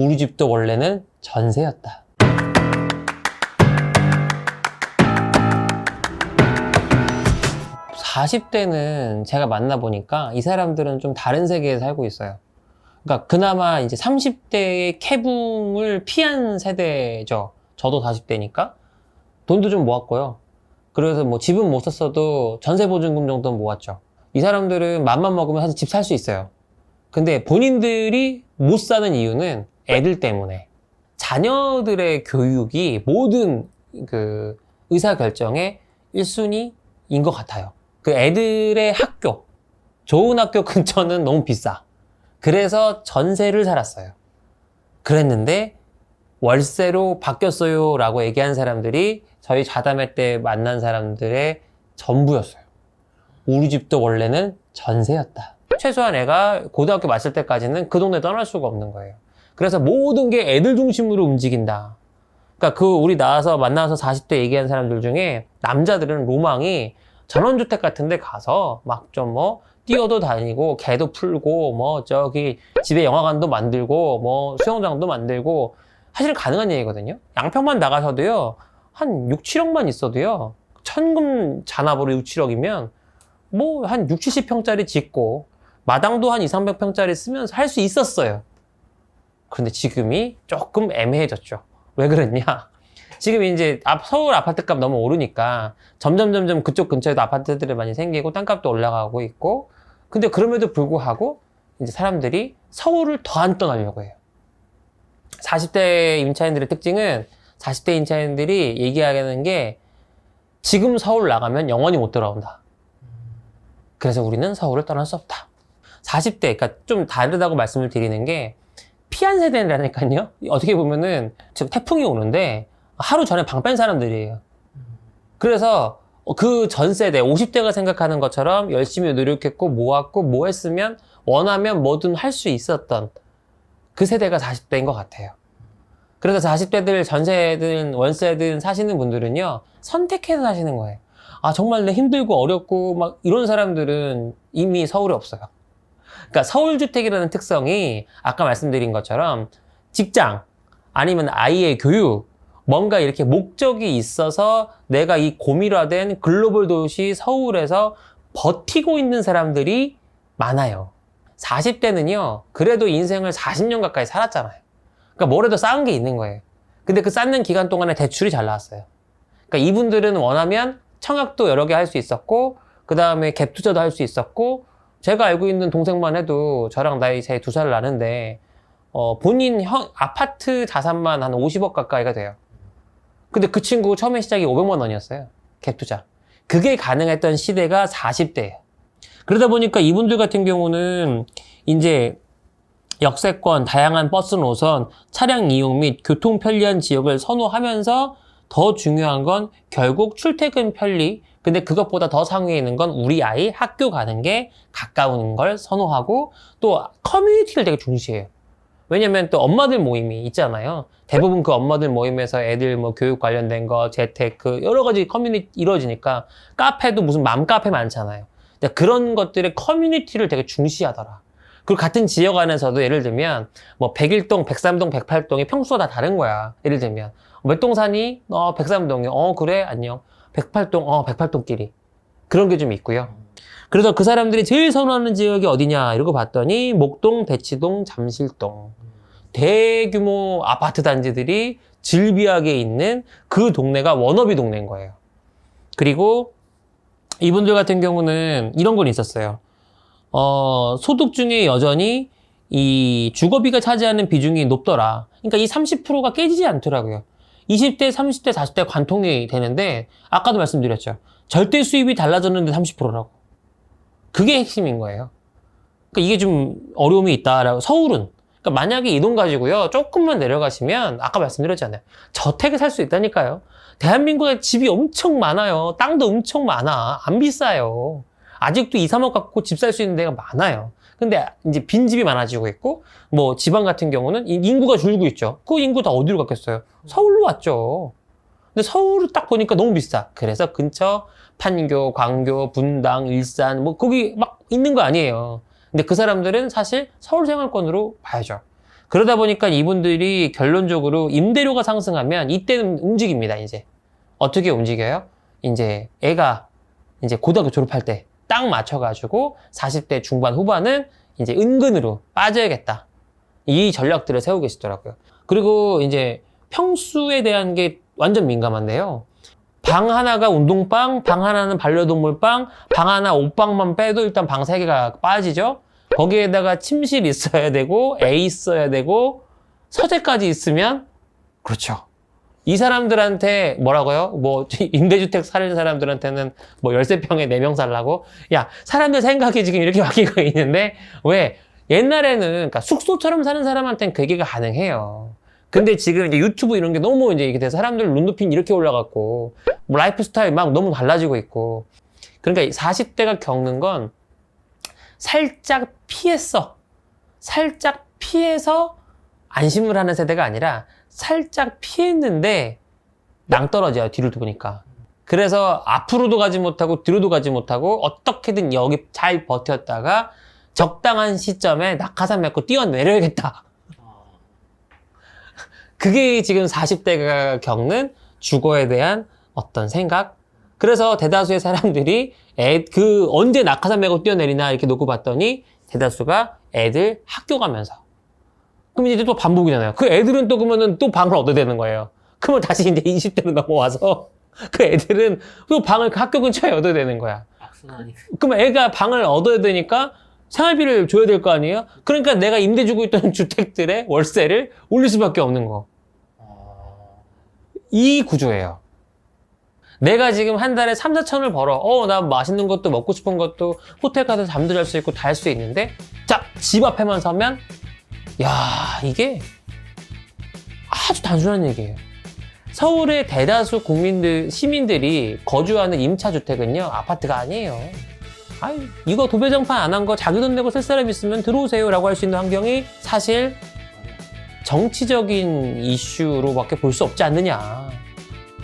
우리 집도 원래는 전세였다. 사십 대는 제가 만나보니까 이 사람들은 좀 다른 세계에 살고 있어요. 그러니까 그나마 이제 30대의 캐붕을 피한 세대죠. 저도 40대니까. 돈도 좀 모았고요. 그래서 뭐 집은 못 샀어도 전세 보증금 정도는 모았죠. 이 사람들은 맘만 먹으면 사실 집 살 수 있어요. 근데 본인들이 못 사는 이유는 애들 때문에. 자녀들의 교육이 모든 그 의사 결정의 1순위인 것 같아요. 그 애들의 학교, 좋은 학교 근처는 너무 비싸. 그래서 전세를 살았어요. 그랬는데 월세로 바뀌었어요 라고 얘기한 사람들이 저희 자담회 때 만난 사람들의 전부였어요. 우리 집도 원래는 전세였다. 최소한 애가 고등학교 맞을 때까지는 그 동네 떠날 수가 없는 거예요. 그래서 모든 게 애들 중심으로 움직인다. 그러니까 그 우리 나와서 만나서 40대 얘기한 사람들 중에 남자들은 로망이 전원주택 같은 데 가서 막 좀 뭐 뛰어도 다니고 개도 풀고 뭐 저기 집에 영화관도 만들고 뭐 수영장도 만들고 사실 가능한 얘기거든요. 양평만 나가셔도요. 한 6, 7억만 있어도요. 천금 잔압으로 6, 7억이면 뭐 한 6, 70평짜리 짓고 마당도 한 2, 300평짜리 쓰면서 할 수 있었어요. 그런데 지금이 조금 애매해졌죠. 왜 그랬냐? 지금 이제 앞- 서울 아파트값 너무 오르니까 점점 점점 그쪽 근처에도 아파트들이 많이 생기고 땅값도 올라가고 있고 근데 그럼에도 불구하고 이제 사람들이 서울을 더 안 떠나려고 해요. 40대 임차인들의 특징은 40대 임차인들이 얘기하는 게 지금 서울 나가면 영원히 못 돌아온다. 그래서 우리는 서울을 떠날 수 없다. 40대, 그러니까 좀 다르다고 말씀을 드리는 게 피한 세대라니까요. 어떻게 보면은 지금 태풍이 오는데 하루 전에 방 뺀 사람들이에요. 그래서 그 전 세대, 50대가 생각하는 것처럼 열심히 노력했고 모았고 뭐 했으면 원하면 뭐든 할 수 있었던 그 세대가 40대인 것 같아요. 그래서 40대들 전세든 월세든 사시는 분들은요, 선택해서 사시는 거예요. 아, 정말 내 힘들고 어렵고 막 이런 사람들은 이미 서울에 없어요. 그러니까 서울주택이라는 특성이 아까 말씀드린 것처럼 직장 아니면 아이의 교육 뭔가 이렇게 목적이 있어서 내가 이 고밀화된 글로벌 도시 서울에서 버티고 있는 사람들이 많아요. 40대는요, 그래도 인생을 40년 가까이 살았잖아요. 그러니까 뭐라도 쌓은 게 있는 거예요. 근데 그 쌓는 기간 동안에 대출이 잘 나왔어요. 그러니까 이분들은 원하면 청약도 여러 개 할 수 있었고, 그 다음에 갭 투자도 할 수 있었고, 제가 알고 있는 동생만 해도 저랑 나이 차이 두 살 나는데, 어, 본인 형, 아파트 자산만 한 50억 가까이가 돼요. 근데 그 친구 처음에 시작이 500만 원이었어요. 갭 투자. 그게 가능했던 시대가 40대예요. 그러다 보니까 이분들 같은 경우는 이제 역세권, 다양한 버스 노선, 차량 이용 및 교통 편리한 지역을 선호하면서 더 중요한 건 결국 출퇴근 편리. 근데 그것보다 더 상위에 있는 건 우리 아이 학교 가는 게 가까운 걸 선호하고 또 커뮤니티를 되게 중시해요. 왜냐면 또 엄마들 모임이 있잖아요. 대부분 그 엄마들 모임에서 애들 뭐 교육 관련된 거, 재테크, 여러 가지 커뮤니티 이루어지니까 카페도 무슨 맘카페 많잖아요. 근데 그런 것들의 커뮤니티를 되게 중시하더라. 그리고 같은 지역 안에서도 예를 들면 뭐 101동, 103동, 108동이 평수가 다 다른 거야. 예를 들면 몇 동 사니? 어, 103동이요. 어, 그래? 안녕. 108동, 어, 108동끼리. 그런 게 좀 있고요. 그래서 그 사람들이 제일 선호하는 지역이 어디냐 이러고 봤더니 목동, 대치동, 잠실동 대규모 아파트 단지들이 질비하게 있는 그 동네가 워너비 동네인 거예요. 그리고 이분들 같은 경우는 이런 건 있었어요. 어, 소득 중에 여전히 이 주거비가 차지하는 비중이 높더라. 그러니까 이 30%가 깨지지 않더라고요. 20대, 30대, 40대 관통이 되는데 아까도 말씀드렸죠. 절대 수입이 달라졌는데 30%라고. 그게 핵심인 거예요. 그러니까 이게 좀 어려움이 있다라고. 서울은. 그러니까 만약에 이 돈 가지고요 조금만 내려가시면 아까 말씀드렸잖아요. 저택에 살수 있다니까요. 대한민국에 집이 엄청 많아요. 땅도 엄청 많아. 안 비싸요. 아직도 2, 3억 갖고 집 살 수 있는 데가 많아요 근데 이제 빈집이 많아지고 있고 뭐 지방 같은 경우는 이- 인구가 줄고 있죠 그 인구 다 어디로 갔겠어요 서울로 왔죠 근데 서울을 딱 보니까 너무 비싸 그래서 근처 판교, 광교, 분당, 일산 뭐 거기 막 있는 거 아니에요 근데 그 사람들은 사실 서울 생활권으로 봐야죠. 그러다 보니까 이분들이 결론적으로 임대료가 상승하면 이때는 움직입니다, 이제. 어떻게 움직여요? 이제 애가 이제 고등학교 졸업할 때 딱 맞춰가지고 40대 중반 후반은 이제 은근으로 빠져야겠다. 이 전략들을 세우고 계시더라고요. 그리고 이제 평수에 대한 게 완전 민감한데요. 방 하나가 운동방, 방 하나는 반려동물방, 방 하나 옷방만 빼도 일단 방 세 개가 빠지죠. 거기에다가 침실 있어야 되고, 애 있어야 되고, 서재까지 있으면, 그렇죠. 이 사람들한테 뭐라고요? 뭐, 임대주택 사는 사람들한테는 뭐 13평에 4명 살라고? 야, 사람들 생각이 지금 이렇게 바뀌고 있는데, 왜? 옛날에는, 그러니까 숙소처럼 사는 사람한테는 그게 가능해요. 근데 지금 이제 유튜브 이런 게 너무 이제 이렇게 돼서 사람들 눈높이는 이렇게 올라갔고, 뭐 라이프 스타일 막 너무 달라지고 있고. 그러니까 40대가 겪는 건 살짝 피했어. 살짝 피해서 안심을 하는 세대가 아니라 살짝 피했는데 낭떨어져요. 뒤를 보니까. 그래서 앞으로도 가지 못하고 뒤로도 가지 못하고 어떻게든 여기 잘 버텼다가 적당한 시점에 낙하산 맺고 뛰어내려야겠다. 그게 지금 40대가 겪는 주거에 대한 어떤 생각? 그래서 대다수의 사람들이 애, 그 언제 낙하산 메고 뛰어내리나 이렇게 놓고 봤더니 대다수가 애들 학교 가면서. 그럼 이제 또 반복이잖아요. 그 애들은 또 그러면은 또 방을 얻어야 되는 거예요. 그러면 다시 이제 20대로 넘어와서 그 애들은 또 방을 그 학교 근처에 얻어야 되는 거야. 악순환이. 그럼 애가 방을 얻어야 되니까 생활비를 줘야 될 거 아니에요? 그러니까 내가 임대 주고 있던 주택들의 월세를 올릴 수밖에 없는 거. 어... 이 구조예요. 내가 지금 한 달에 3, 4천을 벌어. 어, 나 맛있는 것도 먹고 싶은 것도 호텔 가서 잠도 잘 수 있고 다 할 수 있는데, 자, 집 앞에만 서면, 야, 이게 아주 단순한 얘기예요. 서울의 대다수 국민들, 시민들이 거주하는 임차주택은요, 아파트가 아니에요. 아이, 이거 도배정판 안 한 거 자기 돈 내고 쓸 사람 있으면 들어오세요 라고 할 수 있는 환경이 사실 정치적인 이슈로밖에 볼 수 없지 않느냐.